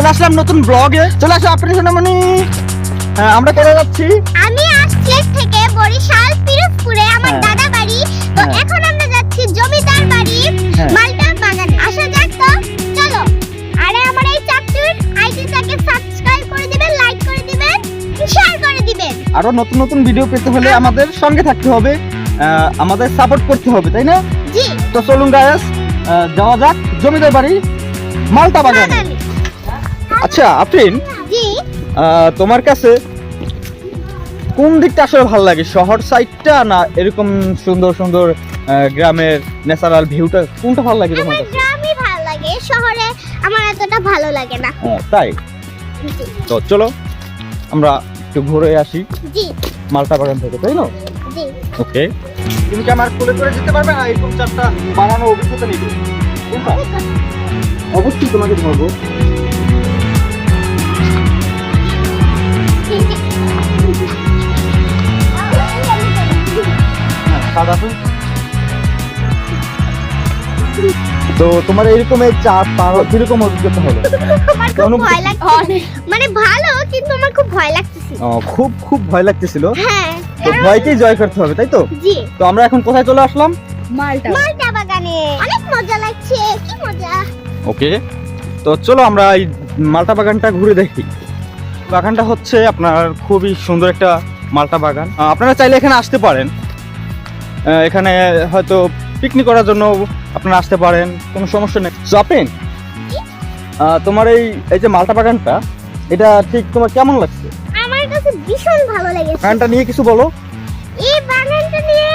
চলে আসলাম নতুন ব্লগে। চলে আসো আপনি সোনামণি হ্যাঁ আমরা করে যাচ্ছি। আমি আসছি থেকে বরিশাল পিরোজপুরে আমার হ্যাঁ। দাদা বাড়ি। তো হ্যাঁ। এখন আমরা যাচ্ছি জমিদার বাড়ি হ্যাঁ। মালটা বাগান। আসা যাক তো চলো। আরে আমার এই চাচুর আইডিটাকে সাবস্ক্রাইব করে দিবেন লাইক করে দিবেন শেয়ার করে দিবেন। আরও নতুন নতুন ভিডিও পেতে হলে আমাদের সঙ্গে থাকতে হবে আমাদের সাপোর্ট করতে হবে তাই না? জি। তো চলুন গায়াস যাওয়া যাক জমিদার বাড়ি মালটা বাগানে। আচ্ছা আফরিন জি। তোমার কাছে কোন দিকটা আসলে ভালো লাগে? শহর সাইডটা না এরকম সুন্দর সুন্দর গ্রামের ন্যাচারাল ভিউটা কোনটা ভালো লাগে তোমার কাছে? গ্রামই ভালো লাগে শহরে আমার এতটা ভালো লাগে না। তাই? তো চলো আমরা একটু ঘুরে আসি জি। মালটা বাগান থেকে তাই না? জি। ওকে তুমি কি আমার কোলে করে যেতে পারবে? না এরকম চারটা বানানো অভিজ্ঞতা নিবে অবশ্যই তোমাকে ধরবো। তো তোমার এরকম এই চার পার কীরকম অভিজ্ঞতা হলো? আমার খুব ভয় লাগছে। মানে ভালো কিন্তু আমার খুব ভয় লাগতেছে। ও, খুব খুব ভয় লাগতেছিল। হ্যাঁ তো ভয়কেই জয় করতে হবে তাই তো? জি। তো আমরা এখন কোথায় চলে আসলাম? মালটা। মালটা বাগানে। অনেক মজা লাগছে কি মজা। ওকে তো চলো আমরা এই মালটা বাগানটা ঘুরে দেখি। বাগানটা হচ্ছে আপনার খুবই সুন্দর একটা মালটা বাগান। আপনারা চাইলে এখানে আসতে পারেন। এখানে হয়তো পিকনিক করার জন্য আপনারা আসতে পারেন কোনো সমস্যা নেই। শপিং তোমার এই এই যে মালটা বাগানটা এটা ঠিক তোমার কেমন লাগছে? আমার কাছে ভীষণ ভালো লেগেছে। বাগানটা নিয়ে কিছু বলো। এই বাগানটা নিয়ে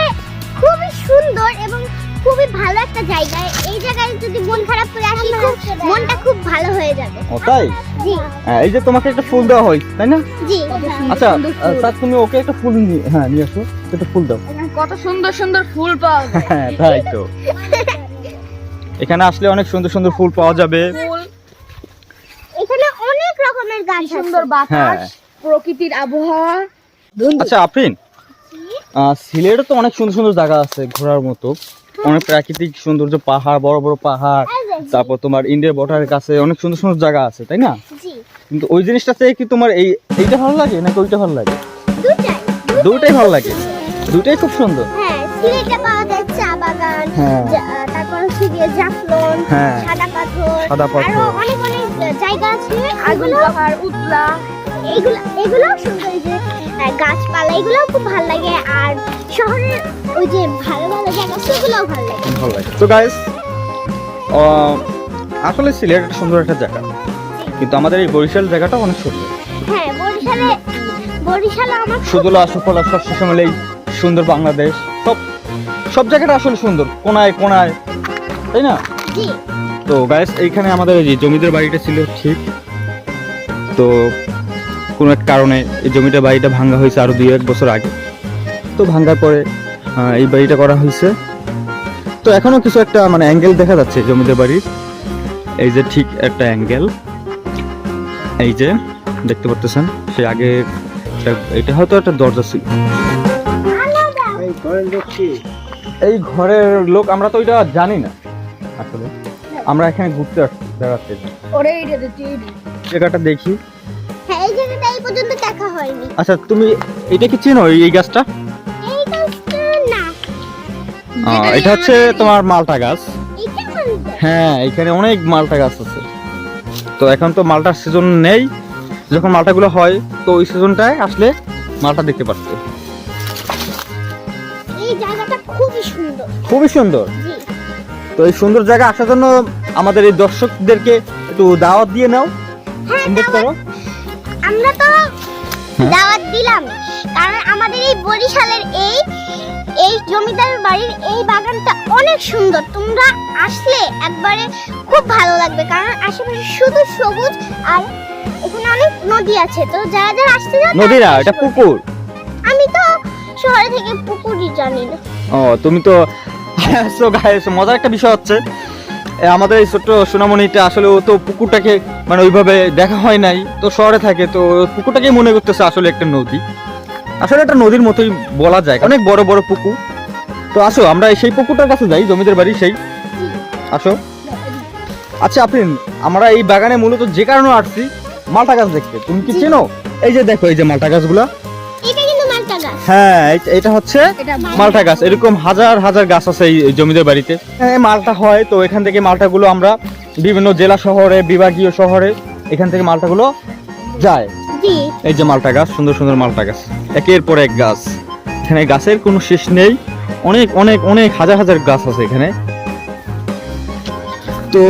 খুবই সুন্দর এবং খুবই ভালো একটা জায়গা। এই জায়গায় যদি মন খারাপ করে আসি খুব মনটা খুব ভালো হয়ে যাবে। ও তাই? জি। হ্যাঁ, এই যে তোমাকে একটা ফুল দেওয়া হয় তাই না? জি। আচ্ছা স্যার তুমি ওকে একটা ফুল নিয়ে হ্যাঁ নিয়ে আসো একটা ফুল দাও। কত সুন্দর সুন্দর ফুল পাওয়া যায়। হ্যাঁ তাই তো। এখানে আসলে অনেক সুন্দর সুন্দর ফুল পাওয়া যাবে। এখানে অনেক রকমের গাছ সুন্দর বাতাস হ্যাঁ। প্রকৃতির আবহাওয়া। আচ্ছা আফরিন সিলেটে তো অনেক সুন্দর সুন্দর জায়গা আছে ঘোরার মতো। অনেক প্রাকৃতিক সৌন্দর্য পাহাড় বড় বড় পাহাড় তারপর তোমার ইন্ডিয়ার বর্ডারের কাছে অনেক সুন্দর সুন্দর জায়গা আছে তাই না? কিন্তু ওই জিনিসটা থেকে কি তোমার এই এইটা ভালো লাগে নাকি ওইটা ভালো লাগে? দুটাই ভালো লাগে। দুটাই খুব সুন্দর। হ্যাঁ সিলেটে পাওয়া যায় চা বাগান হ্যাঁ। তারপর হচ্ছে গিয়ে জাফলন হ্যাঁ। সাদা পাথর সাদা পাথর। আরও অনেক অনেক জায়গা আছে। আগুন এগুলো পাহাড় উতলা। এগুলো এগুলো সুন্দর এই যে গাছপালা এগুলো খুব ভালো লাগে। আর শহরের ওই যে ভালো ভালো জায়গা সেগুলোও ভালো লাগে। ভালো লাগে। তো গাইস আসলে সিলেট একটা সুন্দর একটা জায়গা। কিন্তু আমাদের এই বরিশাল জায়গাটা অনেক সুন্দর। হ্যাঁ বরিশালে বরিশালে আমার সুদলা সুফলা সব মিলেই সুন্দর বাংলাদেশ। সব সব জায়গাটা আসলে সুন্দর কোনায় কোনায়। তাই না? তো গাইস এইখানে আমাদের এই যে জমিদার বাড়িটা ছিল ঠিক। তো কোনো এক কারণে এই জমিটা বাড়িটা ভাঙ্গা হয়েছে আরও দুই এক বছর আগে। তো ভাঙ্গার পরে এই বাড়িটা করা হয়েছে। তো এখনও কিছু একটা মানে অ্যাঙ্গেল দেখা যাচ্ছে জমিদার বাড়ির। এই যে ঠিক একটা অ্যাঙ্গেল এই যে দেখতে পাচ্ছেন সে আগে এটা হয়তো একটা দরজা ছিল। এই ঘরের লোক আমরা তো এটা জানি না আসলে। আমরা এখানে ঘুরতে আসছি বেড়াতে ওরে দেখছি জায়গাটা দেখি। হ্যাঁ এই জায়গাটা এই পর্যন্ত দেখা হয়নি। আচ্ছা তুমি এটা কি চেনো এই- এই গাছটা? এই গাছটা না। আহ, এটা হচ্ছে তোমার মালটা গাছ। হ্যাঁ এখানে অনেক মালটা গাছ আছে। তো এখন তো মালটার সিজন নেই। যখন মালটাগুলো হয় তো ওই সিজনটায় আসলে মালটা দেখতে পাচ্ছে সুন্দর খুবই সুন্দর। তো এই সুন্দর জায়গা আসার জন্য আমাদের এই দর্শকদেরকে একটু দাওয়াত দিয়ে নাও। হ্যাঁ ইনভাইট করো। আমরা তো হ্যাঁ। দাওয়াত দিলাম। কারণ আমাদের এই বরিশালের এই এই জমিদার বাড়ির এই বাগানটা অনেক সুন্দর। তোমরা আসলে একবারে খুব ভালো লাগবে। কারণ আশেপাশে শুধু সবুজ আর এখানে অনেক নদী আছে। তো যারা যারা আসতে চান নদী না এটা পুকুর। আমি তো শহরে থেকে পুকুরই জানি না। ও তুমি তো সো গাইস মজার একটা বিষয় হচ্ছে আমাদের এই ছোট্ট সোনামণিটা আসলে ও তো পুকুরটাকে মানে ওইভাবে দেখা হয় নাই তো শহরে থাকে তো পুকুরটাকে মনে করতেছে আসলে একটা নদী। আসলে একটা নদীর মতোই বলা যায় অনেক বড় বড় পুকুর। তো আসো আমরা সেই পুকুরটার কাছে যাই জমিদের বাড়ি সেই। আসো। আচ্ছা আপনি আমরা এই বাগানে মূলত যে কারণে আসছি মালটা গাছ দেখতে। তুমি কি চেনো? এই যে দেখো এই যে মালটা গাছগুলা। হ্যাঁ এটা হচ্ছে মালটা গাছ। এরকম হাজার হাজার গাছ আছে এই জমিদের বাড়িতে। মালটা হয় তো এখান থেকে মালটাগুলো আমরা বিভিন্ন জেলা শহরে বিভাগীয় শহরে এখান থেকে মালটাগুলো যায়। এই যে মালটা গাছ সুন্দর সুন্দর মালটা গাছ। একের পর এক গাছ। এখানে গাছের কোনো শেষ নেই। অনেক অনেক অনেক হাজার হাজার গাছ আছে এখানে। তো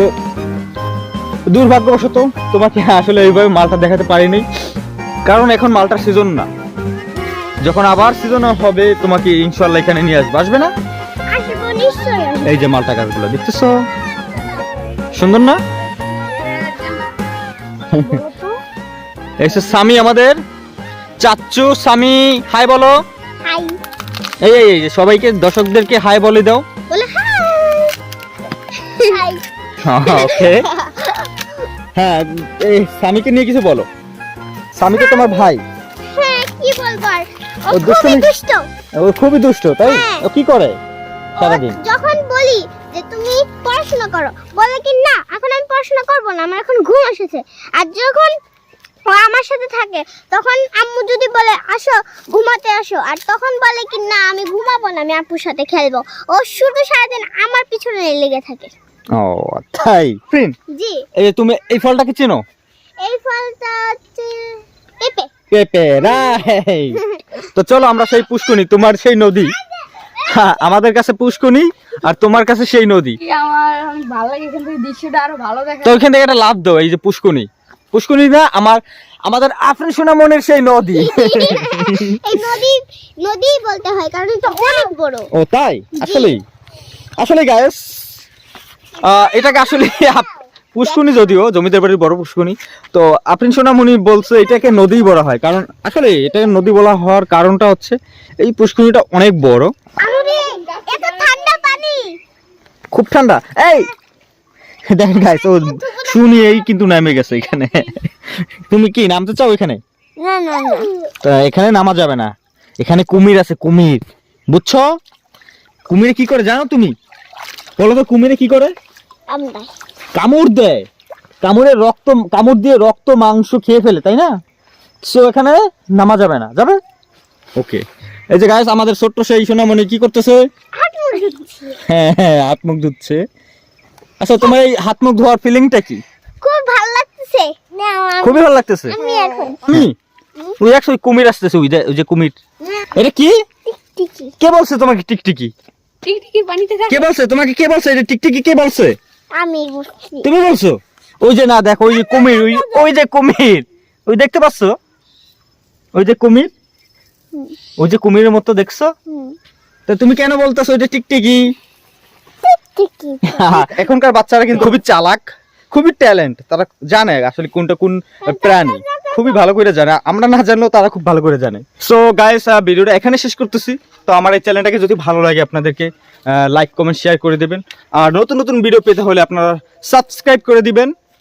দুর্ভাগ্যবশত তোমাকে আসলে এইভাবে মালটা দেখাতে পারিনি। কারণ এখন মালটার সিজন না। যখন আবার সিজন হবে তোমাকে ইনশাল্লাহ এখানে নিয়ে আসবে। আসবে না। এই যে মালটা গাছগুলো দেখতেছো? সুন্দর না? যে স্বামী আমাদের। চাচ্চু স্বামী হাই বলো। এই এই সবাইকে দর্শকদেরকে হাই বলে দাও। ওকে। হ্যাঁ এই স্বামীকে নিয়ে কিছু বলো। স্বামী তো তোমার ভাই। হ্যাঁ কি বলব? ও দুষ্টুমি- দুষ্ট। ও খুবই দুষ্ট তাই? হ্যাঁ। ও কি করে সারাদিন? যখন বলি যে তুমি পড়াশোনা করো বলে কি না এখন আমি পড়াশোনা করব না আমার এখন ঘুম এসেছে। আর যখন ও আমার সাথে থাকে তখন আম্মু যদি বলে আসো ঘুমাতে আসো। আর তখন বলে কি না আমি ঘুমাবো না আমি আপুর সাথে খেলব। ও শুধু সারাদিন আমার পিছনে লেগে থাকে। ও তাই? ফ্রেন্ড জি। এই তুমি এই ফলটাকে চেনো? এই ফলটা হচ্ছে পেঁপে। পেঁপে রাইট। তো চলো আমরা সেই পুষ্কনি তোমার সেই নদী। হ্যাঁ আমাদের কাছে পুষ্কনি আর তোমার কাছে সেই নদী। তো ওইখান থেকে একটা লাভ দাও এই যে পুষ্কনি পুষ্কনি না আমার আমাদের আফরিন সোনামনের সেই নদী। এই নদী নদী বলতে হয় কারণ এটা অনেক বড়। ও তাই? আসলেই? আসলে গায়েস এটাকে আসলে পুষ্কনি যদিও জমিদার বাড়ির বড় পুষ্কনি তো আফরিন সোনামণি বলছে এটাকে নদী বলা হয়। কারণ আসলে এটাকে নদী বলা হওয়ার কারণটা হচ্ছে এই পুষ্কনিটা অনেক বড়। খুব ঠান্ডা। এই দেখেন গাইস ও শুনিয়েই কিন্তু নেমে গেছে এখানে। তুমি কি নামতে চাও এখানে? তা এখানে নামা যাবে না। এখানে কুমির আছে কুমির। বুঝছ? কুমিরে কি করে জানো তুমি? বলো তো কুমিরে কি করে? কামড় দেয়। কামড়ে রক্ত কামড় দিয়ে রক্ত মাংস খেয়ে ফেলে তাই না? সো এখানে নামা যাবে না। যাবে? ওকে এই যে গাইস আমাদের ছোট্ট সেই সোনামণি কি করতেছে? হ্যাঁ হ্যাঁ হাত মুখ ধুচ্ছে। আচ্ছা তোমার এই হাত মুখ ধোয়ার ফিলিংটা কি? খুব ভালো লাগতেছে। খুবই ভালো লাগতেছে। আমি ওই একশো কুমির আসতেছে ওই যে কুমির। এটা কি? কে বলছে তোমাকে টিকটিকি? টিকটিকি পানিতে কে বলছে? তোমাকে কে বলছে? এটা টিকটিকি কে বলছে? আমি বুঝছি তুমি বলছো? ওই যে না দেখো ওই যে কুমির ওই ওই যে কুমির। ওই দেখতে পাচ্ছ? ওই যে কুমির? ওই যে কুমিরের মতো দেখছ? তো তুমি কেন বলতেছো যে টিকটিকি? টিকি এখনকার বাচ্চারা কিন্তু খুবই চালাক খুবই ট্যালেন্ট। তারা জানে আসলে কোনটা কোন প্রাণী। খুবই ভালো করে জানে। আমরা না জানলেও তারা খুব ভালো করে জানে। সো গাইস ভিডিওটা এখানে শেষ করতেছি। তো আমার এই চ্যানেলটাকে যদি ভালো লাগে আপনাদেরকে লাইক কমেন্ট শেয়ার করে দেবেন। আর নতুন নতুন ভিডিও পেতে হলে আপনারা সাবস্ক্রাইব করে দিবেন।